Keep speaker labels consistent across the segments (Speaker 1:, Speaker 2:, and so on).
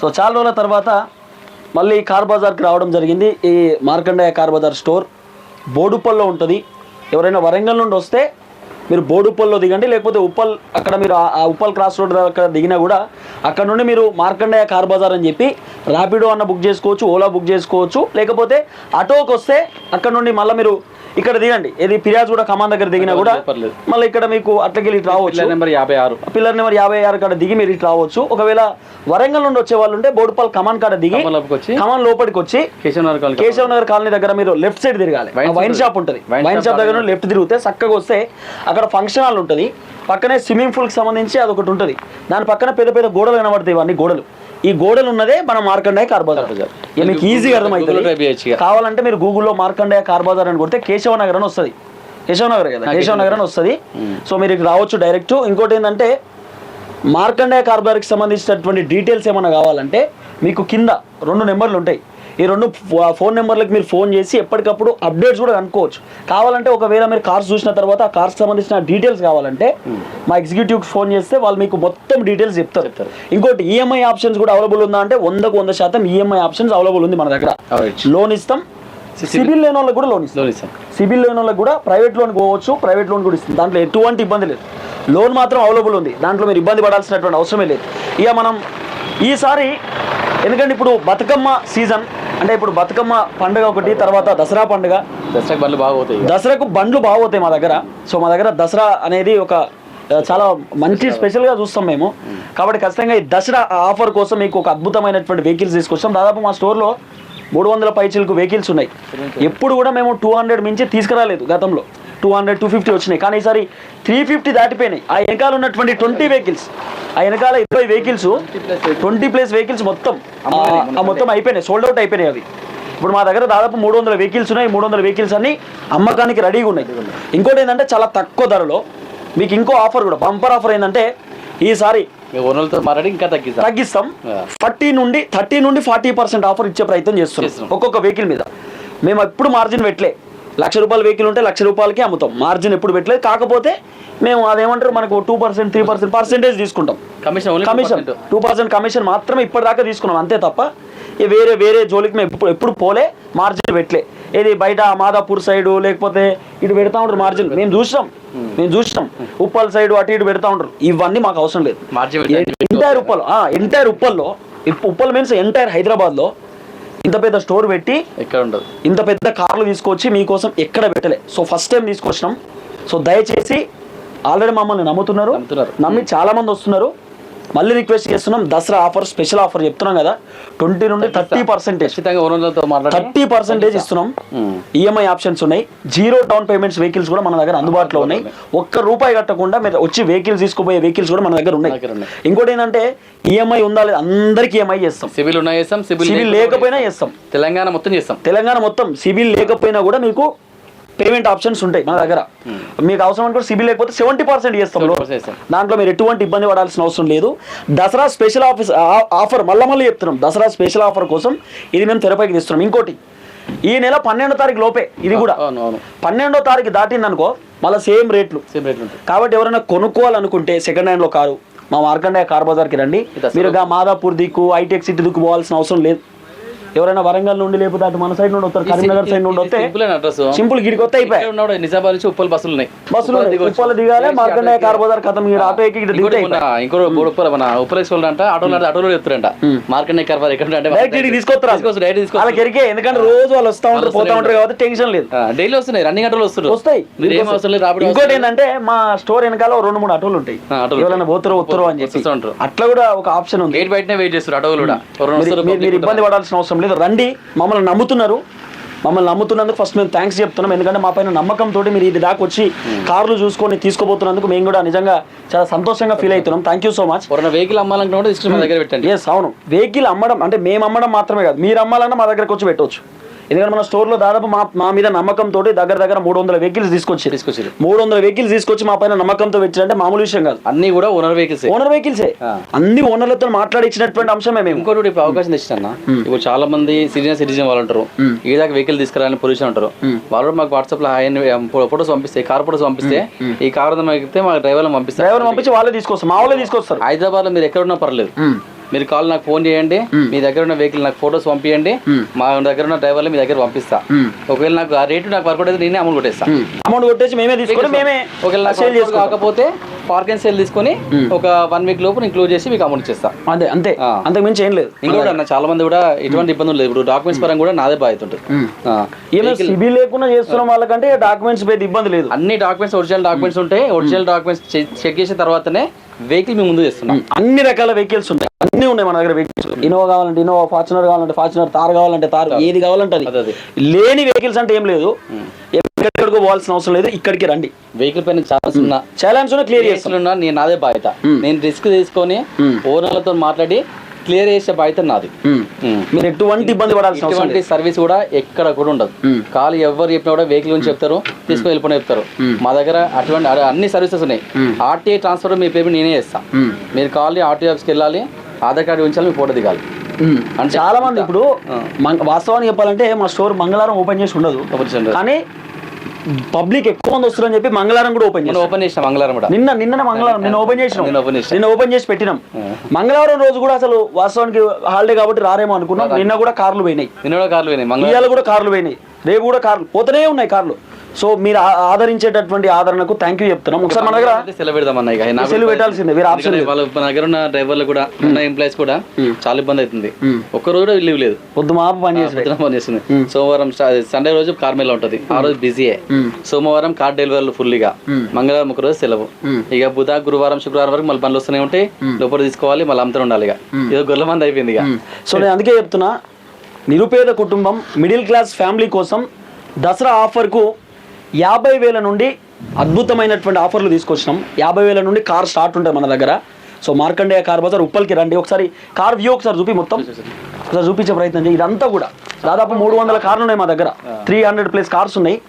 Speaker 1: So చాలా రోజుల తర్వాత మళ్ళీ కార్ బజార్కి రావడం జరిగింది. ఈ మార్కండేయ కార్ బజార్ స్టోర్ బోడుపల్లో ఉంటుంది. ఎవరైనా వరంగల్ నుండి వస్తే మీరు బోడుపల్లో దిగండి. లేకపోతే ఉప్పల్ అక్కడ మీరు ఆ- ఉప్పల్ క్రాస్ రోడ్ అక్కడ దిగినా కూడా అక్కడ నుండి మీరు మార్కండేయ కార్ బజార్ అని చెప్పి ర్యాపిడో అన్న బుక్ చేసుకోవచ్చు ఓలా బుక్ చేసుకోవచ్చు. లేకపోతే ఆటోకి వస్తే అక్కడ నుండి మళ్ళీ మీరు ఇక్కడ దిగండి. ఇది ఫిర్యాజ్ కూడా కమాన్ దగ్గర దిగినా కూడా. మళ్ళీ ఇక్కడ మీకు అట్లకెళ్ళి ఇటు రావచ్చు.
Speaker 2: నెంబర్ యాభై ఆరు.
Speaker 1: పిల్లర్ నెంబర్ యాభై ఆరు కాడ దిగి మీరు ఇటు రావచ్చు. ఒకవేళ వరంగల్ నుండి వచ్చే వాళ్ళు ఉంటే బోడుపల్ కమాన్ కాడ దిగి కమాన్ లోపలికి వచ్చి
Speaker 2: కేశవ్ నగర్ కాలనీ
Speaker 1: దగ్గర. మీరు లెఫ్ట్ సైడ్ తిరగాలి. వైన్ షాప్ ఉంటుంది. వైన్ షాప్ దగ్గర
Speaker 2: దగ్గర.
Speaker 1: లెఫ్ట్ తిరిగితే చక్కగా వస్తే అక్కడ ఫంక్షన్ హాల్ ఉంటుంది. పక్కనే స్విమ్మింగ్ పూల్కి సంబంధించి అదొకటి ఉంటుంది. దాని పక్కన పెద్ద పెద్ద గోడలు కనబడతాయి ఇవన్నీ గోడలు. ఈ గోడలు ఉన్నదే మన
Speaker 2: బజార్.
Speaker 1: ఇక మీకు ఈజీగా అర్థమవుతుంది. కావాలంటే మీరు గూగుల్లో మార్కండేయ కార్బోజార్ అని కొడితే కేశవ నగర్ అని వస్తుంది. కేశవ నగర్ కదా కేశవ నగర్ అని వస్తుంది. సో మీరు ఇక్కడ రావచ్చు డైరెక్ట్ ఇంకోటి ఏంటంటే మార్కండేయ కార్బోజార్కి సంబంధించినటువంటి డీటెయిల్స్ ఏమైనా కావాలంటే మీకు కింద రెండు నెంబర్లు ఉంటాయి. ఈ రెండు ఫోన్ నెంబర్లకు మీరు ఫోన్ చేసి ఎప్పటికప్పుడు అప్డేట్స్ కూడా కనుక్కోవచ్చు. కావాలంటే ఒకవేళ మీరు కార్స్ చూసిన తర్వాత ఆ కార్స్ సంబంధించిన డీటెయిల్స్ కావాలంటే మా ఎగ్జిక్యూటివ్ ఫోన్ చేస్తే వాళ్ళు మీకు మొత్తం డీటెయిల్స్ చెప్తారు.
Speaker 2: చెప్తారు.
Speaker 1: ఇంకోటి ఈఎంఐ ఆప్షన్స్ కూడా అవైలబుల్ ఉందా అంటే వందకు వంద శాతం ఈఎంఐ ఆప్షన్స్ అవైలబుల్ ఉంది మన దగ్గర. లోన్ ఇస్తాం. సిబిల్ లేని వాళ్ళకి కూడా లోన్ ఇస్తాం.
Speaker 2: లోన్ ఇస్తాం.
Speaker 1: సిబిల్ లోన్ వాళ్ళకి కూడా ప్రైవేట్ లోన్ పోవచ్చు ప్రైవేట్ లోన్ కూడా ఇస్తుంది దాంట్లో ఎటువంటి ఇబ్బంది లేదు. లోన్ మాత్రం అవైలబుల్ ఉంది. దాంట్లో మీరు ఇబ్బంది పడాల్సినటువంటి అవసరమే లేదు. ఇక మనం ఈసారి ఎందుకంటే ఇప్పుడు బతుకమ్మ సీజన్ అంటే ఇప్పుడు బతుకమ్మ పండుగ ఒకటి తర్వాత దసరా పండుగ.
Speaker 2: దసరాకి బండ్లు బాగా పోతాయి ఇక.
Speaker 1: దసరాకు బండ్లు బాగోతాయి మా దగ్గర. సో మా దగ్గర దసరా అనేది ఒక చాలా మంచి స్పెషల్గా చూస్తాం మేము. కాబట్టి ఖచ్చితంగా ఈ దసరా ఆఫర్ కోసం మీకు ఒక అద్భుతమైనటువంటి వెహికల్స్ తీసుకొస్తాం దాదాపు మా స్టోర్లో మూడు వందల పైచీలకు వెహికల్స్ ఉన్నాయి. ఎప్పుడు కూడా మేము టూ హండ్రెడ్ మించి తీసుకురాలేదు గతంలో. టూ హండ్రెడ్ టూ ఫిఫ్టీ వచ్చినాయి. కానీ ఈసారి త్రీ ఫిఫ్టీ దాటిపోయినాయి. ఆ వెనకాల ఉన్నటువంటి ట్వంటీ వెహికల్స్. ఆ వెనకాల ఇరవై వెహికల్స్ ట్వంటీ ప్లేస్ వెహికల్స్ మొత్తం. మొత్తం అయిపోయినాయి సోల్డ్ అవుట్ అయిపోయినాయి అవి. ఇప్పుడు మా దగ్గర దాదాపు మూడు వందల వెహికల్స్ ఉన్నాయి మూడు వందల వెహికల్స్ అన్ని అమ్మకానికి రెడీగా ఉన్నాయి. ఇంకోటి ఏంటంటే చాలా తక్కువ ధరలో మీకు ఇంకో ఆఫర్ కూడా బంపర్ ఆఫర్ ఏంటంటే ఈసారి
Speaker 2: ఇంకా తగ్గిస్తాం.
Speaker 1: తగ్గిస్తాం. ఫార్టీ నుండి థర్టీ నుండి ఫార్టీ పర్సెంట్ ఆఫర్ ఇచ్చే ప్రయత్నం చేస్తున్నాం. ఒక్కొక్క వెహికల్ మీద. మేము ఎప్పుడు మార్జిన్ పెట్టలే. లక్ష రూపాయల వెహికల్ ఉంటే లక్ష రూపాయలకి అమ్ముతాం. మార్జిన్ ఎప్పుడు పెట్టలేదు. కాకపోతే మేము అదేమంటారు? మనకు two percent three percent percentage తీసుకుంటాం.
Speaker 2: Commission
Speaker 1: commission two percent commission మాత్రమే ఇప్పటిదాకా తీసుకున్నాం. అంతే తప్ప వేరే వేరే జోలికి మేము ఎప్పుడు ఎప్పుడు పోలే. మార్జిన్ పెట్టలే. ఏది బయట మాదాపూర్ సైడ్ లేకపోతే ఇటు పెడతా ఉంటారు మార్జిన్ మేము చూసినాం. మేము చూసినాం. ఉప్పల్ సైడ్ అటు ఇటు పెడతా ఉంటారు. ఇవన్నీ మాకు అవసరం లేదు. ఎంటైర్ ఉప్పల్ ఎంటైర్ ఉప్పల్లో ఉప్పల్ మీన్స్ ఎంటైర్ హైదరాబాద్లో ఇంత పెద్ద స్టోర్ పెట్టి
Speaker 2: ఎక్కడ ఉండదు.
Speaker 1: ఇంత పెద్ద కార్లు తీసుకొచ్చి మీకోసం ఎక్కడ పెట్టలే. సో ఫస్ట్ టైం తీసుకొచ్చినాం. సో దయచేసి ఆల్రెడీ మమ్మల్ని నమ్ముతున్నారు. నమ్మి చాలా మంది వస్తున్నారు. మళ్ళీ రిక్వెస్ట్ చేస్తున్నాం. దసరా ఆఫర్ స్పెషల్ ఆఫర్ చెప్తున్నాం కదా. ట్వంటీ నుండి థర్టీ పర్సెంటేజ్ థర్టీ పర్సెంటేజ్ ఇస్తున్నాం. ఈఎంఐ ఆప్షన్స్ ఉన్నాయి. జీరో డౌన్ పేమెంట్స్ వెహికల్స్ కూడా మన దగ్గర అందుబాటులో ఉన్నాయి. ఒక్క రూపాయి కట్టకుండా మీరు వచ్చి వెహికల్స్ తీసుకుపోయే వెహికల్స్ కూడా మన దగ్గర ఉన్నాయి. ఇంకోటి ఏంటంటే ఈఎంఐ ఉందా లేదా అందరికీ ఈఎంఐ చేస్తాం.
Speaker 2: సివిల్ ఉన్నాయి చేస్తాం సివిల్
Speaker 1: సివిల్ లేకపోయినా చేస్తాం.
Speaker 2: తెలంగాణ మొత్తం చేస్తాం.
Speaker 1: తెలంగాణ మొత్తం సిబిల్ లేకపోయినా కూడా మీకు పేమెంట్ ఆప్షన్స్ ఉంటాయి మన దగ్గర. మీకు అవసరం అనుకుంటే సిబిల్ లేకపోతే సెవెంటీ పర్సెంట్ చేస్తాం loan.
Speaker 2: 70% చేస్తాం.
Speaker 1: దాంట్లో మీరు ఎటువంటి ఇబ్బంది పడాల్సిన అవసరం లేదు. దసరా స్పెషల్ ఆఫీస్ ఆఫర్ మళ్ళీ మళ్ళీ చెప్తున్నాం. దసరా స్పెషల్ ఆఫర్ కోసం ఇది మేము తెరపైకి తీస్తున్నాం. ఇంకోటి ఈ నెల పన్నెండో తారీఖు లోపే ఇది కూడా. పన్నెండో తారీఖు దాటింది అనుకో మళ్ళీ సేమ్ రేట్లు.
Speaker 2: సేమ్ రేట్ ఉంటుంది
Speaker 1: కాబట్టి ఎవరైనా కొనుక్కోవాలనుకుంటే సెకండ్ హ్యాండ్లో కారు మా మార్కండేయ కార్ బజార్కి రండి. మీరు మాదాపూర్ దిక్కు ఐటెక్ సిటీ దిక్కు పోవాల్సిన అవసరం లేదు. ఎవరైనా వరంగల్ నుండి లేకపోతే అటు మన సైడ్ నుండి వస్తారు కరీంనగర్ సైడ్ నుండి వస్తే
Speaker 2: సింపుల్
Speaker 1: గిడికి వస్తే అయిపోయి
Speaker 2: ఉన్నాడు నిజామాబాద్ నుంచి ఉప్పల్ బస్సులు ఉన్నాయి.
Speaker 1: బస్సులు
Speaker 2: ఉప్పల్
Speaker 1: దిగాలి మార్కండేయ కార్ బజార్ కథం ఇక్కడ ఆటో ఎక్కి దిగితే
Speaker 2: ఇంకో ఉప్పల్ మన ఉప్పల్ ఎక్స్ అంట ఆటోలో ఆటోలో చెప్తారంట మార్కెట్ కర్వారు ఎక్కడ అంటే
Speaker 1: డైరెక్ట్ తీసుకొస్తారు?
Speaker 2: డైరెక్ట్ తీసుకోవచ్చు
Speaker 1: వాళ్ళకి ఎరికే ఎందుకంటే రోజు వాళ్ళు వస్తా ఉంటారు పోతా ఉంటారు కాబట్టి టెన్షన్ లేదు.
Speaker 2: డైలీ వస్తున్నాయి రన్నింగ్ ఆటోలు వస్తున్నారు.
Speaker 1: వస్తాయి.
Speaker 2: మీరు ఏం అవసరం లేదు రాబడి
Speaker 1: ఇంకోటి ఏంటంటే మా స్టోర్ వెనకాల రెండు మూడు ఆటోలు ఉంటాయి. ఎవరైనా పోతారో వస్తారో అని చెప్పి. అట్లా కూడా ఒక ఆప్షన్ ఉంది.
Speaker 2: గేట్ బయటనే వెయిట్ చేస్తారు ఆటోలు కూడా.
Speaker 1: మీరు-
Speaker 2: వస్తారు
Speaker 1: మీరు- మీరు ఇబ్బంది పడాల్సిన అవసరం లేదు. రండి మమ్మల్ని నమ్ముతున్నారు. మమ్మల్ని నమ్ముతున్నందుకు ఫస్ట్ మేము థ్యాంక్స్ చెప్తున్నాం. ఎందుకంటే మా పైన నమ్మకంతో మీరు ఇది దాకా వచ్చి కార్లు చూసుకొని తీసుకోబోతున్నందుకు మేము కూడా నిజంగా చాలా సంతోషంగా ఫీల్ అవుతున్నాం. Thank you so much
Speaker 2: vehicle మా దగ్గర పెట్టండి.
Speaker 1: ఎస్ అవును. వెహికల్ అమ్మడం అంటే మేము అమ్మడం మాత్రమే కాదు. మీరు అమ్మాలన్నా మా దగ్గరకు వచ్చి పెట్టవచ్చు ఎందుకంటే మన స్టోర్లో దాదాపు మా మా మీద నమ్మకంతో దగ్గర దగ్గర మూడు వందల వెహికల్స్ తీసుకొచ్చి
Speaker 2: తీసుకొచ్చారు.
Speaker 1: మూడు వందల వెహికల్స్ తీసుకొచ్చి మా పైన నమ్మకంతో పెట్టారంటే మామూలు విషయం కాదు.
Speaker 2: అన్ని కూడా ఓనర్ వెహికల్స్.
Speaker 1: ఓనర్ వెహికల్సే. అన్ని ఓనర్లతో మాట్లాడించినటువంటి అంశమే మేము.
Speaker 2: ఇంకోటి ఇప్పుడు అవకాశం తెచ్చిన ఇప్పుడు చాలా మంది సీనియర్ సిటిజన్ వాళ్ళు ఉంటారు ఏ దాకా వెహికల్ తీసుకురాలని పొల్యూషన్ ఉంటారు వాళ్ళు మాకు వాట్సాప్లో ఫోటోస్ పంపిస్తే కార్ ఫోటోస్ పంపిస్తే ఈ కార్ ఎక్కితే మా డ్రైవర్ పంపిస్తారు.
Speaker 1: డ్రైవర్ పంపించి వాళ్ళే తీసుకొస్తారు. మా వాళ్ళే తీసుకొస్తారు.
Speaker 2: హైదరాబాద్లో మీరు ఎక్కడ ఉన్నా పర్లేదు. మీరు కాల్ నాకు ఫోన్ చేయండి మీ దగ్గర ఉన్న వెహికల్ నాకు ఫొటోస్ పంపించండి మా దగ్గర ఉన్న డ్రైవర్లు మీ దగ్గర పంపిస్తా. ఒకవేళ నాకు ఆ రేటు నాకు వర్క్ అయితే నేనే అమౌంట్ కొట్టేస్తా.
Speaker 1: అమౌంట్ కొట్టేసి మేమే తీసుకొని మేమే
Speaker 2: ఒకవేళ నాకు కాకపోతే పార్క్ అండ్ సేల్ తీసుకొని ఒక వన్ వీక్ లోపు నేను క్లోజ్ చేసి మీకు అమౌంట్ ఇచ్చేస్తా.
Speaker 1: అంతే. అంతే. అంతకు మించి ఏం లేదు.
Speaker 2: ఇంకోటి అన్న చాలా మంది కూడా ఎటువంటి ఇబ్బందులు లేదు. ఇప్పుడు డాక్యుమెంట్స్ పరంగా కూడా నాదే బాధ్యత ఉంటుంది.
Speaker 1: సిబిల్ లేకుండా చేస్తున్న వాళ్ళకంటే డాక్యుమెంట్స్ పెద్ద ఇబ్బంది లేదు.
Speaker 2: అన్ని డాక్యుమెంట్స్ ఒరిజినల్ డాక్యుమెంట్స్ ఉంటాయి ఒరిజినల్ డాక్యుమెంట్స్ చెక్ చేసిన తర్వాతనే వెహికల్ మీ ముందు చేస్తున్నాం.
Speaker 1: అన్ని రకాల వెహికల్స్ ఉంటాయి. అన్ని ఉన్నాయి మన దగ్గర వెహికల్స్ ఇన్నోవా కావాలంటే ఇన్నోవా ఫార్చునర్ కావాలంటే ఫార్చునర్ తార్ కావాలంటే తార్ ఏది కావాలంటే అదే. లేని వెహికల్స్ అంటే ఏం లేదు. ఎక్కడికో పోవాల్సిన అవసరం లేదు ఇక్కడికి రండి.
Speaker 2: వెహికల్ పైన ఛాన్స్ ఉన్నా
Speaker 1: ఛాలెంజ్ క్లియర్ చేస్తాం.
Speaker 2: కేసులు ఉన్నా నేను నాదే బాధ్యత. నేను రిస్క్ తీసుకొని ఓనర్లతో మాట్లాడి క్లియర్ చేసే బాధ్యత నాది.
Speaker 1: మీరు ఎటువంటి ఇబ్బంది పడాల్సిన
Speaker 2: ఇటువంటి సర్వీస్ కూడా ఎక్కడ కూడా ఉండదు. కాలు ఎవరు చెప్పినా కూడా వెహికల్ గురించి చెప్తారు తీసుకొని వెళ్ళిపోయి చెప్తారు. మా దగ్గర అటువంటి అన్ని సర్వీసెస్ ఉన్నాయి. ఆర్టీఐ ట్రాన్స్ఫర్ మీ పేమెంట్ నేనే చేస్తా.
Speaker 1: ఉమ్.
Speaker 2: మీరు కావాలి ఆర్టీఐ ఆఫీస్కి వెళ్ళాలి ఆధార్ కార్డు ఉంచాలి మీ ఫోటో దిగాలి.
Speaker 1: చాలా మంది ఇప్పుడు వాస్తవానికి చెప్పాలంటే మా స్టోర్ మంగళవారం ఓపెన్ చేసి ఉండదు. కానీ పబ్లిక్ ఎక్కువ మంది వస్తున్నారని చెప్పి మంగళవారం కూడా ఓపెన్ చేస్తాం
Speaker 2: ఓపెన్ చేసిన మంగళవారం కూడా.
Speaker 1: నిన్న నిన్న మంగళవారం నిన్న ఓపెన్ చేసినాం.
Speaker 2: నిన్న ఓపెన్ చేసిన.
Speaker 1: నిన్న ఓపెన్ చేసి పెట్టినాం. మంగళవారం రోజు కూడా అసలు వాస్తవానికి హాలిడే కాబట్టి రారేమో అనుకున్నాం. నిన్న కూడా కార్లు పోయినాయి.
Speaker 2: నిన్న కూడా కార్లు పోయినాయి మంగళవారం.
Speaker 1: కూడా కార్లు పోయినాయి. రేపు కూడా కార్లు పోతూనే ఉన్నాయి కార్లు. సో మీరు ఆదరించేటటువంటి ఆదరణకు థ్యాంక్ యూ చెప్తున్నాం. ఒకసారి మన దగ్గర
Speaker 2: సెలవు పెడదాం ఇక.
Speaker 1: సెలవు పెట్టాల్సిందే వేరే ఆప్షన్
Speaker 2: వాళ్ళ మన దగ్గర ఉన్న డ్రైవర్లు కూడా ఉన్న ఎంప్లాయీస్ కూడా చాలా ఇబ్బంది అవుతుంది. ఒక్క రోజు కూడా లీవ్ లేదు.
Speaker 1: పొద్దు మాపు పని చేసి
Speaker 2: పొద్దున పని చేస్తుంది. సోమవారం సండే రోజు కార్ మేళ ఉంటది. ఆ రోజు బిజీయే సోమవారం కార్ డెలివరీలు ఫుల్లీగా మంగళవారం ఒక రోజు సెలవు. ఇక బుధ గురువారం శుక్రవారం వరకు మళ్ళీ పనులు వస్తూనే ఉంటాయి. లోపల తీసుకోవాలి మళ్ళీ అమ్ముతూ ఉండాలి ఇక. ఇది గొర్రెల మంది అయిపోయింది ఇక.
Speaker 1: సో నేను అందుకే చెప్తున్నా నిరుపేద కుటుంబం మిడిల్ క్లాస్ ఫ్యామిలీ కోసం దసరా ఆఫర్కు యాభై వేల నుండి అద్భుతమైనటువంటి ఆఫర్లు తీసుకొచ్చినాం. యాభై వేల నుండి కార్ స్టార్ట్ ఉంటుంది మన దగ్గర. సో మార్కండేయ కార్ బజార్ ఉప్పల్కి రండి. ఒకసారి కార్ వ్యూ ఒకసారి చూపి మొత్తం. ఒకసారి చూపించే ప్రయత్నం చేయి. ఇదంతా కూడా దాదాపు మూడు వందల కార్లు ఉన్నాయి మా దగ్గర. త్రీ హండ్రెడ్ ప్లస్ కార్స్ ఉన్నాయి.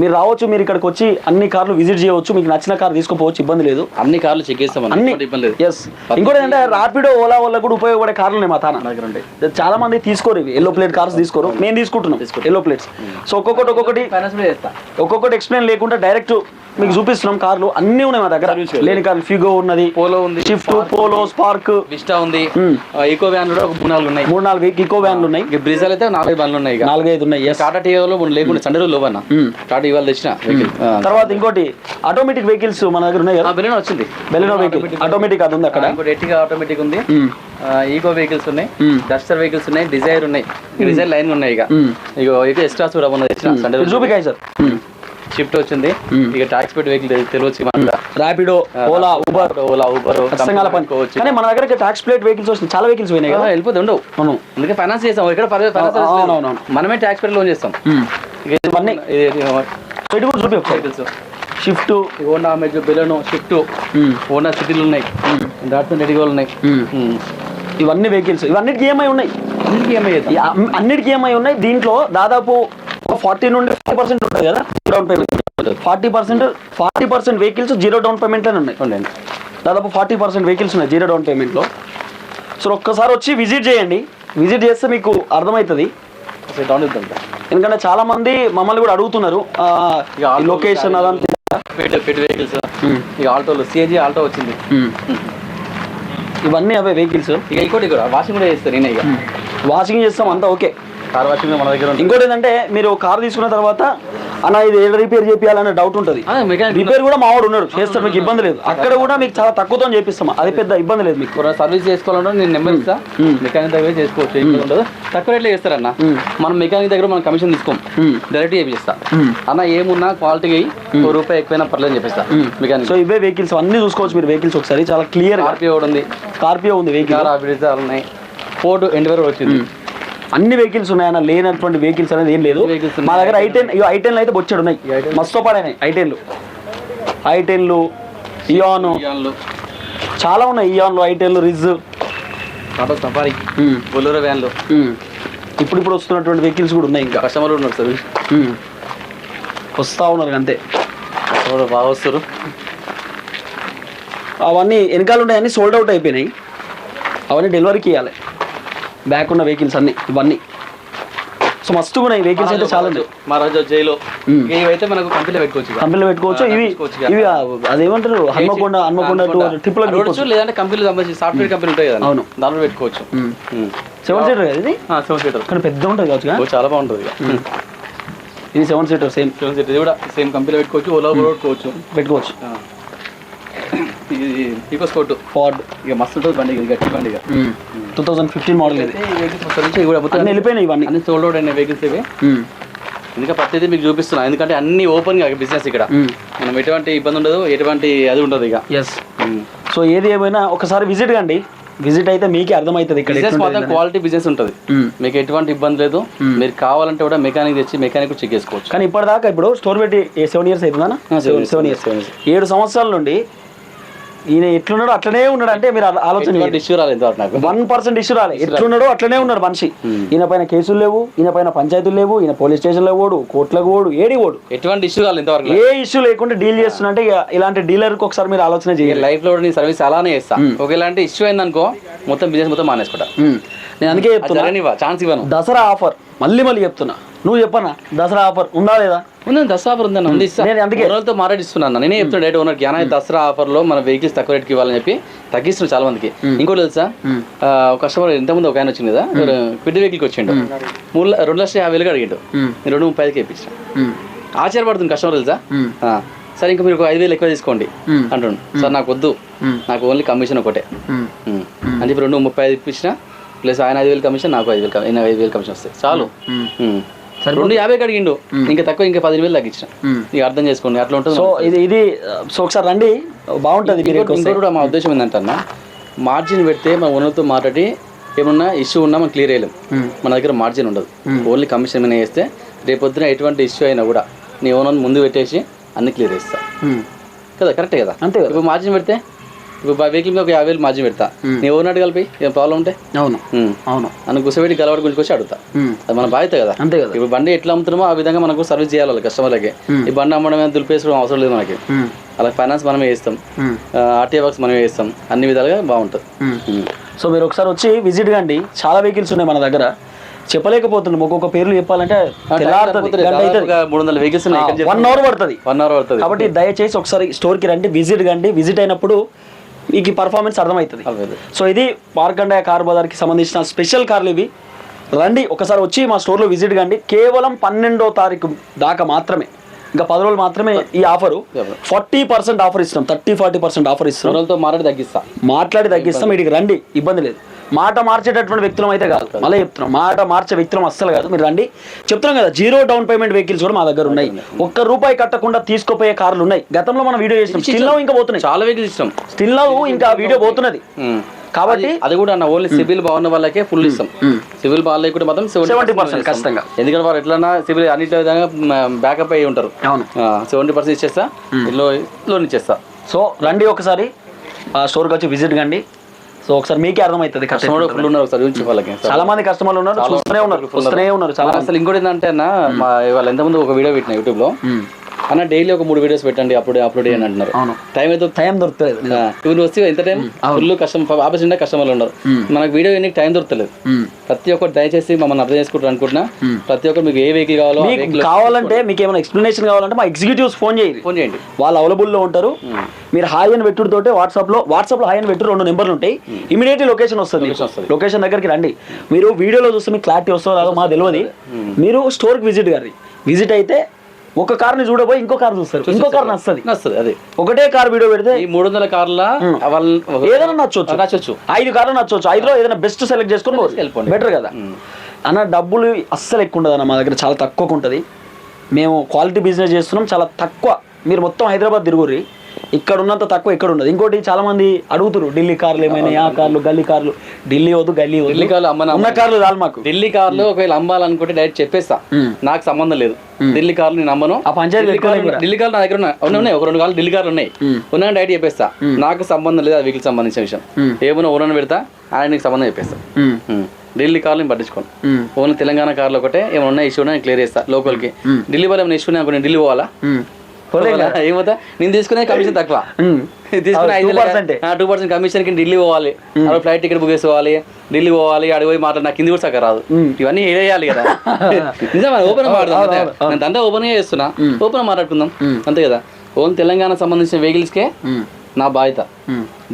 Speaker 1: మీరు రావచ్చు మీరు ఇక్కడికి వచ్చి అన్ని కార్లు విజిట్ చేయవచ్చు మీకు నచ్చిన కార్ తీసుకుపోవచ్చు ఇబ్బంది లేదు.
Speaker 2: అన్ని కార్లు చెక్ చేస్తాం అన్న. ఇబ్బంది లేదు.
Speaker 1: ఎస్ ఇంకోటి ఏంటంటే ర్యాపిడో ఓలా వల్ల కూడా ఉపయోగపడే కార్లు ఉన్నాయి మా తాన.
Speaker 2: నా దగ్గర
Speaker 1: చాలా మంది తీసుకోరు ఇవి. ఎల్లో ప్లేట్ కార్స్ తీసుకోరు. మేము తీసుకుంటున్నాం ఎల్లో ప్లేట్స్ సో ఒక్కొక్కటి ఒక్కొక్కటి ఒక్కొక్కటి ఎక్స్ప్లెయిన్ లేకుండా డైరెక్ట్ మీకు చూపిస్తున్నాం కార్లు అన్ని ఉన్నాయి మా దగ్గర. లేని కార్లు ఫిగో ఉన్నది
Speaker 2: పోలో ఉంది
Speaker 1: షిఫ్ట్ పోలో స్పార్క్
Speaker 2: విస్టా ఉంది. ఈకో వ్యాన్ కూడా మూడు నాలుగు ఉన్నాయి.
Speaker 1: మూడు నాలుగు ఇకో వ్యాన్లు ఉన్నాయి.
Speaker 2: బ్రిజాల్ అయితే నాలుగైదు బండ్లు ఉన్నాయి
Speaker 1: నాలుగైదు ఉన్నాయి
Speaker 2: టాటా టీవీలో లేకుండా సండే రోజు లోవన్న. టాటా ఇవాళ తెచ్చిన వెహికల్
Speaker 1: తర్వాత ఇంకోటి ఆటోమేటిక్ వెహికల్స్ మన దగ్గర ఉన్నాయి కదా?
Speaker 2: బెలూన్ వచ్చింది.
Speaker 1: బెలినో వెహికల్ ఆటోమేటిక్ అది ఉంది అక్కడ.
Speaker 2: ఇంకోటి ఎట్టిగా ఆటోమేటిక్ ఉంది. ఈకో వెహికల్స్ ఉన్నాయి. డస్టర్ వెహికల్స్ ఉన్నాయి డిజైర్ ఉన్నాయి. డిజైర్ లైన్ ఉన్నాయి ఇక. ఇక ఎక్స్ట్రాస్ కూడా ఉన్నది తెచ్చిన సండే
Speaker 1: చూపికాయ సార్.
Speaker 2: షిఫ్ట్ వచ్చింది. ఇక ట్యాక్స్ పెట్టి వెహికల్ తెలియచ్చు మన
Speaker 1: ర్యాపిడో ఓలా ఉబర్
Speaker 2: ఓలా ఊబర్
Speaker 1: ఖచ్చితంగా పని కానీ మన దగ్గర ట్యాక్స్ ప్లేట్ వెహికల్స్ వచ్చినాయి చాలా వెహికల్స్ పోయినాయి కదా?
Speaker 2: వెళ్ళిపోతే ఉండవు
Speaker 1: అవును.
Speaker 2: అందుకే ఫైనాన్స్ చేస్తాం. ఇక్కడ ఫైనాన్స్ మనమే ట్యాక్స్ పెట్టి లోన్ చేస్తాం. ఇక
Speaker 1: ఇవన్నీ. చూపి
Speaker 2: vehicles
Speaker 1: Swift
Speaker 2: Honda Amaze Baleno Swift Honda సిటీలు ఉన్నాయి. డాట్సన్ రెడీగోలు ఉన్నాయి. మ్మ్.
Speaker 1: ఇవన్నీ వెహికల్స్ ఇవన్నిటికి ఈఎంఐ ఉన్నాయి.
Speaker 2: అన్నిటికీ ఏమై
Speaker 1: అన్నిటికీ ఈఎంఐ ఉన్నాయి. దీంట్లో దాదాపు ఫార్టీ నుండి ఫిఫ్టీ పర్సెంట్ ఉంటుంది కదా? Down payment forty percent forty percent vehicles zero down పేమెంట్లోనే ఉన్నాయి.
Speaker 2: ఉండండి
Speaker 1: దాదాపు ఫార్టీ పర్సెంట్ వెహికల్స్ ఉన్నాయి జీరో డౌన్ పేమెంట్లో సో ఒక్కసారి వచ్చి విజిట్ చేయండి. విజిట్ చేస్తే మీకు అర్థమవుతుంది.
Speaker 2: డౌన్ ఇద్దాం.
Speaker 1: ఎందుకంటే చాలా మంది మమ్మల్ని కూడా అడుగుతున్నారు. లొకేషన్ అదంతా.
Speaker 2: వెహికల్స్ ఇక ఆల్టోలు సిఎన్జి ఆల్టో వచ్చింది.
Speaker 1: ఇవన్నీ అవే వెహికల్స్
Speaker 2: ఇక ఇంకోటి వాషింగ్ కూడా చేస్తారు నేనే ఇక.
Speaker 1: వాషింగ్ చేస్తాం అంతా ఓకే.
Speaker 2: కార్ వాషింగ్ మన దగ్గర
Speaker 1: ఇంకోటి ఏంటంటే మీరు కార్ తీసుకున్న తర్వాత అన్న ఇది ఏడ రిపేర్ చేయాలనే డౌట్ ఉంటుంది.
Speaker 2: మెకానిక్
Speaker 1: రిపేర్ కూడా మావాడు ఉన్నాడు. చేస్తాడు మీకు ఇబ్బంది లేదు. అక్కడ కూడా మీకు చాలా తక్కువతో చేపిస్తాం. అది పెద్ద ఇబ్బంది లేదు మీకు.
Speaker 2: సర్వీస్ చేసుకోవాలంటే నేను నెంబర్ ఇస్తా. మెకానిక్ దగ్గర చేసుకోవచ్చు ఉండదు. తక్కువ రేట్లో చేస్తారన్న. మనం మెకానిక్ దగ్గర మనం కమిషన్ తీసుకోం. డైరెక్ట్ చేపిస్తా. అన్న ఏమున్నా క్వాలిటీ ఓ రూపాయి ఎక్కువైనా పర్లేదు చెప్పిస్తా. మెకానిక్
Speaker 1: సో ఇవే వెహికల్స్ అన్ని చూసుకోవచ్చు మీరు. వెహికల్స్ ఒకసారి చాలా క్లియర్
Speaker 2: ఆర్పిఓ ఉంది.
Speaker 1: స్కార్పియో ఉంది వెహికల్
Speaker 2: అభివృద్ధి ఉన్నాయి. ఫోర్డ్ ఎండివర్ వచ్చింది.
Speaker 1: అన్ని వెహికల్స్ ఉన్నాయన్న లేనటువంటి వెహికల్స్ అనేది ఏం లేదు. మా దగ్గర ఐటెన్ ఇవి ఐటెన్లు అయితే బొచ్చాడు ఉన్నాయి. మస్తు పడైనాయి. ఐటెన్లు ఐటెన్లు ఇయాను. చాలా ఉన్నాయి ఇయాన్లు ఐటెన్లు రిజ్
Speaker 2: టాటా సఫారీ. బొలెరో వ్యాన్లు.
Speaker 1: ఇప్పుడు ఇప్పుడు వస్తున్నటువంటి వెహికల్స్ కూడా ఉన్నాయి ఇంకా.
Speaker 2: కస్టమర్ ఉన్నారు సార్.
Speaker 1: వస్తా ఉన్నారు అంతే.
Speaker 2: బాగా వస్తారు.
Speaker 1: అవన్నీ వెనకాల ఉన్నాయి అన్ని సోల్డ్ అవుట్ అయిపోయినాయి. అవన్నీ డెలివరీకి ఇవ్వాలి బ్యాక్ ఉన్న వెహికల్స్ అన్ని ఇవన్నీ. సో మస్తు ఉన్నాయి వెహికల్స్ అయితే చాలా
Speaker 2: మహారాజా జైలు. ఇవైతే మనకు కంపెనీలో పెట్టుకోవచ్చు.
Speaker 1: కంపెనీలో పెట్టుకోవచ్చు. ఇవి. ఇవి అదేమంటారు? హన్మకొండ హన్మకొండ ట్రిపుల్
Speaker 2: లేదంటే కంపెనీలు సంబంధించి సాఫ్ట్వేర్ కంపెనీ ఉంటాయి కదా.
Speaker 1: అవును.
Speaker 2: దాంట్లో పెట్టుకోవచ్చు.
Speaker 1: సెవెన్ సీటర్ కదా ఇది?
Speaker 2: సెవెన్ సీటర్
Speaker 1: కానీ పెద్ద ఉంటుంది కావచ్చు
Speaker 2: చాలా బాగుంటుంది
Speaker 1: ఇది seven seater same
Speaker 2: seven seater ఇది కూడా సేమ్ కంపెనీలో పెట్టుకోవచ్చు ఓలా కూడా పెట్టుకోవచ్చు.
Speaker 1: పెట్టుకోవచ్చు.
Speaker 2: ఇది ఈకో స్పోర్ట్
Speaker 1: ఫార్డ్
Speaker 2: ఇక మస్తు ఉంటుంది బండి ఇది గట్టి బండి ఇక.
Speaker 1: టూ థౌసండ్ ఫిఫ్టీన్ మోడల్ ఇది.
Speaker 2: మొత్తం నుంచి ఇవి మొత్తం
Speaker 1: అన్ని వెళ్ళిపోయినాయి ఇవన్నీ.
Speaker 2: అన్ని సోల్డ్ అవుట్ అయిన వెహికల్స్ ఇవి. ఇంకా ప్రతిదీ మీకు చూపిస్తున్నా. ఎందుకంటే అన్ని ఓపెన్గా బిజినెస్ ఇక్కడ. మనం ఎటువంటి ఇబ్బంది ఉండదు ఎటువంటి అది ఉండదు ఇక.
Speaker 1: ఎస్ సో ఏది ఏమైనా ఒకసారి విజిట్ కండి. విజిట్ అయితే మీకే అర్థమవుతుంది ఇక్కడ
Speaker 2: బిజినెస్ మాత్రం క్వాలిటీ బిజినెస్ ఉంటుంది. మీకు ఎటువంటి ఇబ్బంది లేదు. మీరు కావాలంటే కూడా మెకానిక్ తెచ్చి మెకానిక్ చెక్ చేసుకోవచ్చు.
Speaker 1: కానీ ఇప్పటిదాకా ఇప్పుడు స్టోర్ పెట్టి సెవెన్ ఇయర్స్ అవుతుందా సెవెన్ ఇయర్స్ ఏడు సంవత్సరాల నుండి ఈయన ఎట్లున్నాడో అట్లనే ఉన్నాడు అంటే మీరు ఆలోచన
Speaker 2: ఇష్యూ రాలేదు
Speaker 1: వన్ పర్సెంట్ ఇష్యూ రాలే. ఎట్లున్నాడో అట్లనే ఉన్నాడు మనిషి. ఈయన పైన కేసులు లేవు ఈయన పైన పంచాయతీలు లేవు ఈయన పోలీస్ స్టేషన్లో ఓడు కోర్టులకు ఓడు ఏడి ఓడు
Speaker 2: ఎటువంటి ఇష్యూ రాలేదు ఇంతవరకు
Speaker 1: ఏ ఇష్యూ లేకుండా డీల్ చేస్తున్నంటే ఇలాంటి డీలర్కి ఒకసారి మీరు ఆలోచన చేయాలి
Speaker 2: లైఫ్లో నీ సర్వీస్ అలానే చేస్తా. ఒకవేళ ఇష్యూ అయిందనుకో మొత్తం బిజినెస్ మొత్తం మానేసుకుంటా.
Speaker 1: నేను అందుకే చెప్తున్నా
Speaker 2: ఛాన్స్ ఇవ్వను.
Speaker 1: దసరా ఆఫర్ మళ్ళీ మళ్ళీ చెప్తున్నా. నువ్వు చెప్పన్నా దసరా ఆఫర్ ఉందా లేదా?
Speaker 2: ఉంది దసరా ఆఫర్ ఉందన్న ఉంది.
Speaker 1: నేను అందుకే-
Speaker 2: ఓనర్తో మాట్లాడిస్తున్నాను నేనే చెప్తున్నా డైరెక్ట్ ఓనర్కి అన్న దసరా ఆఫర్లో మన వెహికల్స్ తక్కువ రేట్కి ఇవ్వాలని చెప్పి తగ్గిస్తున్నాను చాలా మందికి ఇంకోటి తెలుసా? ఒక కస్టమర్ ఇంతకుముందు ఒక ఆయన వచ్చింది కదా క్విడ్ వెహికల్కి వచ్చిండు. మూడు రెండు లక్షల యాభై వేలుగా అడిగిండు. రెండు ముప్పై ఐదుకి ఇప్పించిన. ఆశ్చర్యపడుతుంది కస్టమర్ తెలుసా? సరే ఇంకా మీరు ఒక ఐదు వేలు ఎక్కువ తీసుకోండి అంటుండు. సార్ నాకు వద్దు. నాకు ఓన్లీ కమిషన్ ఒకటే. అని చెప్పి రెండు ముప్పై ఐదు ఇప్పించిన ప్లస్ ఆయన ఐదు వేలు కమిషన్ నాకు ఐదు వేలు ఐదు వేలు కమిషన్ వస్తాయి. చాలు. రెండు యాభైకి అడిగిండు. ఇంకా తక్కువ ఇంకా పదిహేను వేలు తగ్గించిన ఇక అర్థం చేసుకోండి అట్లా ఉంటుంది
Speaker 1: సో ఇది ఇది సో ఒకసారి రండి. బాగుంటుంది
Speaker 2: ఇంకోటి కూడా మా ఉద్దేశం ఏంటంటే మార్జిన్ పెడితే మన ఓనర్తో మాట్లాడి ఏమన్నా ఇష్యూ ఉన్నా మనం క్లియర్ చేయలేం. మన దగ్గర మార్జిన్ ఉండదు. ఓన్లీ కమిషన్ మీద వేస్తే రేపొద్దున ఎటువంటి ఇష్యూ అయినా కూడా నీ ఓనర్ ముందు పెట్టేసి అన్ని క్లియర్ చేస్తా. కదా కరెక్టే కదా?
Speaker 1: అంతే కదా.
Speaker 2: ఇప్పుడు మార్జిన్ పెడితే ఇప్పుడు వెహికల్ మీద ఒక యాభై వేలు మార్జిన్ పెడతా. నీ ఓనర్ కలిపి ఏం ప్రాబ్లం ఉంటే?
Speaker 1: అవును. అవును.
Speaker 2: నన్ను గుసబెట్టి గలవాడి గురించి వచ్చి అడుగుతా. అది మన బాధ్యత కదా.
Speaker 1: అంతే కదా.
Speaker 2: ఇప్పుడు బండి ఎట్లా అమ్ముతున్నామో ఆ విధంగా మనకు సర్వీస్ చేయాలి కస్టమర్లకి ఈ బండి అమ్మడం దులిపేసడం అవసరం లేదు మనకి. అలా ఫైనాన్స్ మనమే చేస్తాం.
Speaker 1: ఉమ్.
Speaker 2: ఆర్టీఏ వర్క్స్ మనమే చేస్తాం. అన్ని విధాలుగా బాగుంటుంది.
Speaker 1: సో మీరు ఒకసారి వచ్చి విజిట్ కండి. చాలా వెహికల్స్ ఉన్నాయి మన దగ్గర. చెప్పలేకపోతున్నాం. ఒక్కొక్క పేర్లు చెప్పాలంటే
Speaker 2: మూడు వందల వెహికల్స్
Speaker 1: వన్ అవర్ పడుతుంది.
Speaker 2: వన్ అవర్ పడుతుంది.
Speaker 1: కాబట్టి దయచేసి ఒకసారి స్టోర్కి రండి విజిట్ కండి. విజిట్ అయినప్పుడు మీకు ఈ పర్ఫార్మెన్స్ అర్థమవుతుంది. సో ఇది మార్కండేయ కార్ బజార్కి సంబంధించిన స్పెషల్ కార్లు ఇవి. రండి ఒకసారి వచ్చి మా స్టోర్లో విజిట్ కండి. కేవలం పన్నెండో తారీఖు దాకా మాత్రమే. ఇంకా పది రోజులు మాత్రమే ఈ ఆఫరు ఫార్టీ పర్సెంట్ ఆఫర్ ఇస్తాం థర్టీ ఫార్టీ పర్సెంట్ ఆఫర్ ఇస్తాం
Speaker 2: రోజులతో మాట్లాడి తగ్గిస్తా.
Speaker 1: మాట్లాడి తగ్గిస్తాం. ఇటుకి రండి. ఇబ్బంది లేదు. మాట మార్చేటటువంటి వ్యక్తులం అయితే కాదు. మళ్ళీ చెప్తున్నాం. మాట మార్చే వ్యక్తులం అస్సలు కాదు. మీరు రండి. చెప్తున్నాం కదా జీరో డౌన్ పేమెంట్ వెహికల్స్ కూడా మా దగ్గర ఉన్నాయి. ఒక్క రూపాయి కట్టకుండా తీసుకుపోయే కార్లు ఉన్నాయి. గతంలో మనం వీడియో చేసినాం. స్టిల్ ఇంకా పోతున్నాయి.
Speaker 2: చాలా వెహికల్స్ ఇష్టం
Speaker 1: స్టిల్ ఇంకా వీడియో పోతున్నది. కాబట్టి
Speaker 2: అది కూడా అన్న ఓన్లీ సివిల్ బాగున్న వాళ్ళకే ఫుల్ ఇస్తాం. సివిల్ బాగాలేకుండా మాత్రం
Speaker 1: సెవెంటీ పర్సెంట్ ఖచ్చితంగా.
Speaker 2: ఎందుకంటే వారు ఎట్లన్నా సివిల్ అన్నిటి విధంగా బ్యాకప్ అయ్యి ఉంటారు.
Speaker 1: అవును.
Speaker 2: సెవెంటీ పర్సెంట్ ఇచ్చేస్తా. లోన్ ఇచ్చేస్తా.
Speaker 1: సో రండి ఒకసారి. ఆ స్టోర్కి వచ్చి విజిట్ కండి. సో ఒకసారి మీకే అర్థమవుతుంది
Speaker 2: కస్టమర్ ఫుల్ ఉన్నారు ఒకసారి చూసి వాళ్ళకి.
Speaker 1: చాలా మంది కస్టమర్లు ఉన్నారు చూస్తూనే ఉన్నారు చూస్తూనే ఉన్నారు చాలా
Speaker 2: అసలు ఇంకోటి ఏంటంటే అన్న మా వాళ్ళ ఎంతమంది ఒక వీడియో పెట్టిన
Speaker 1: యూట్యూబ్లో.
Speaker 2: అన్న డైలీ ఒక మూడు వీడియోస్ పెట్టండి అప్పుడు అప్లోడ్ చేయండి అంటున్నారు. టైం అయితే
Speaker 1: టైం దొరుకుతుంది
Speaker 2: ఇప్పుడు వస్తే ఎంత టైం ఫుల్ కస్టమర్ ఆపరేషన్ కస్టమర్లు ఉన్నారు. మనకు వీడియో ఎన్ని టైం దొరకలేదు ప్రతి ఒక్కరు దయచేసి మమ్మల్ని అర్థం చేసుకుంటారు అనుకుంటున్నా. ప్రతి ఒక్కరు మీకు ఏ వెహికల్ కావాలో
Speaker 1: కావాలంటే మీకు ఏమైనా ఎక్స్ప్లెనేషన్ కావాలంటే మా ఎగ్జిక్యూటివ్స్ ఫోన్ చేయండి.
Speaker 2: ఫోన్ చేయండి.
Speaker 1: వాళ్ళు అవైలబుల్లో ఉంటారు. మీరు హాయ్ అని పెట్టుడు తోటే వాట్సాప్లో వాట్సాప్లో హాయ్ అని పెట్టు రెండు నెంబర్లు ఉంటాయి. ఇమీడియట్లీ లొకేషన్ వస్తుంది. లొకేషన్ దగ్గరికి రండి. మీరు వీడియోలో చూస్తే మీకు క్లారిటీ వస్తుందో రాదో మాకు తెలియదు. మీరు స్టోర్కి విజిట్ గారి. విజిట్ అయితే ఒక కార్ని చూడబోయి ఇంకో కార్ చూస్తారు. ఇంకో కార్ నస్తుంది
Speaker 2: వస్తుంది అదే.
Speaker 1: ఒకటే కార్ వీడియో పెడితే
Speaker 2: ఈ మూడు వందల కార్ల
Speaker 1: ఏదైనా నచ్చొచ్చు.
Speaker 2: నచ్చొచ్చు.
Speaker 1: ఐదు కార్లు నచ్చవచ్చు ఐదులో ఏదైనా బెస్ట్ సెలెక్ట్ చేసుకొని
Speaker 2: వెళ్ళిపోండి.
Speaker 1: బెటర్ కదా. అన్న డబ్బులు అస్సలు ఎక్కువ ఉండదు అన్న మా దగ్గర. చాలా తక్కువకు ఉంటుంది మేము క్వాలిటీ బిజినెస్ చేస్తున్నాం. చాలా తక్కువ. మీరు మొత్తం హైదరాబాద్ తిరుగుర్రి. ఇక్కడ ఉన్నంత తక్కువ ఇక్కడ ఉండదు ఇంకోటి చాలా మంది అడుగుతారు ఢిల్లీ కార్లు ఏమైనా ఆ కార్లు గల్లీ కార్లు. ఢిల్లీ వద్దు గల్లీ వద్దు.
Speaker 2: ఢిల్లీ కార్లు
Speaker 1: ఉన్న కార్లు చాలు మాకు.
Speaker 2: ఢిల్లీ కార్లు ఒకవేళ అమ్మాలనుకుంటే డైరెక్ట్ చెప్పేస్తా. నాకు సంబంధం లేదు. ఢిల్లీ కార్లు నేను అమ్మను.
Speaker 1: ఆ పంచాయతీ
Speaker 2: ఢిల్లీ కార్లు నా దగ్గర ఉన్నాయి. ఉన్నాయి ఒక రెండు కార్లు ఢిల్లీ కార్లు ఉన్నాయి. ఉన్నాయని డైరెక్ట్ చెప్పేస్తా. నాకు సంబంధం లేదు ఆ వెహికల్ సంబంధించిన విషయం. ఏమైనా ఓనర్ పెడతా ఆయన నీకు సంబంధం చెప్పేస్తా. ఢిల్లీ కార్లు నేను పట్టించుకోను. ఓన్లీ తెలంగాణ కార్లు ఒకటే ఏమైనా ఉన్నాయి ఇష్యూ నేను క్లియర్ చేస్తా లోకల్కి ఢిల్లీ వాళ్ళు ఏమైనా ఇష్యూ అనుకో నేను ఢిల్లీ పోవాలా. ఏమవుతా? నేను తీసుకునే కమిషన్ తక్కువ. తీసుకునే
Speaker 1: టూ పర్సెంట్
Speaker 2: టూ పర్సెంట్ కమిషన్కి ఢిల్లీ పోవాలి. అలా ఫ్లైట్ టికెట్ బుక్ చేసుకోవాలి. ఢిల్లీ పోవాలి అడిగి పోయి మాట్లాడి నాకు కింది కూడా సక్క రాదు. ఇవన్నీ వేయాలి కదా. నిజమా? ఓపెన్ మాట్లాడదాం. నేను దందా ఓపెన్గా చేస్తున్నా. ఓపెన్ మాట్లాడుకుందాం. అంతే కదా. ఓన్ తెలంగాణ సంబంధించిన vehicles కే నా బాధ్యత.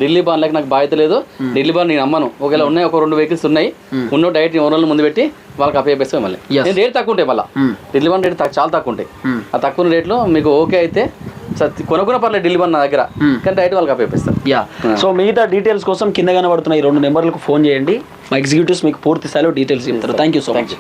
Speaker 2: ఢిల్లీ బాన్లకి నాకు బాధ్యత లేదు. ఢిల్లీ బాన్ నేను అమ్మను. ఒకవేళ ఉన్నాయి ఒక రెండు వెహికల్స్ ఉన్నాయి ఉన్న డైరెక్ట్ ఓనర్లు ముందు పెట్టి వాళ్ళకి అప్పేస్తాం మళ్ళీ. నేను రేట్ తక్కువ ఉంటాయి మళ్ళీ. ఢిల్లీ బాన్ రేట్ చాలా తక్కువ ఉంటాయి. ఆ తక్కువ రేట్లో మీకు ఓకే అయితే కొనుక్కున్న పర్లేదు ఢిల్లీ బాన్ నా దగ్గర. కానీ డైరెక్ట్ వాళ్ళకి అప్పేస్తాను
Speaker 1: యా. సో మిగతా డీటెయిల్స్ కోసం కింద కనబడుతున్న ఈ రెండు నెంబర్లకు ఫోన్ చేయండి. మా ఎగ్జిక్యూటివ్స్ మీకు పూర్తి స్థాయిలో డీటెయిల్స్ చెప్తారు. Thank you so much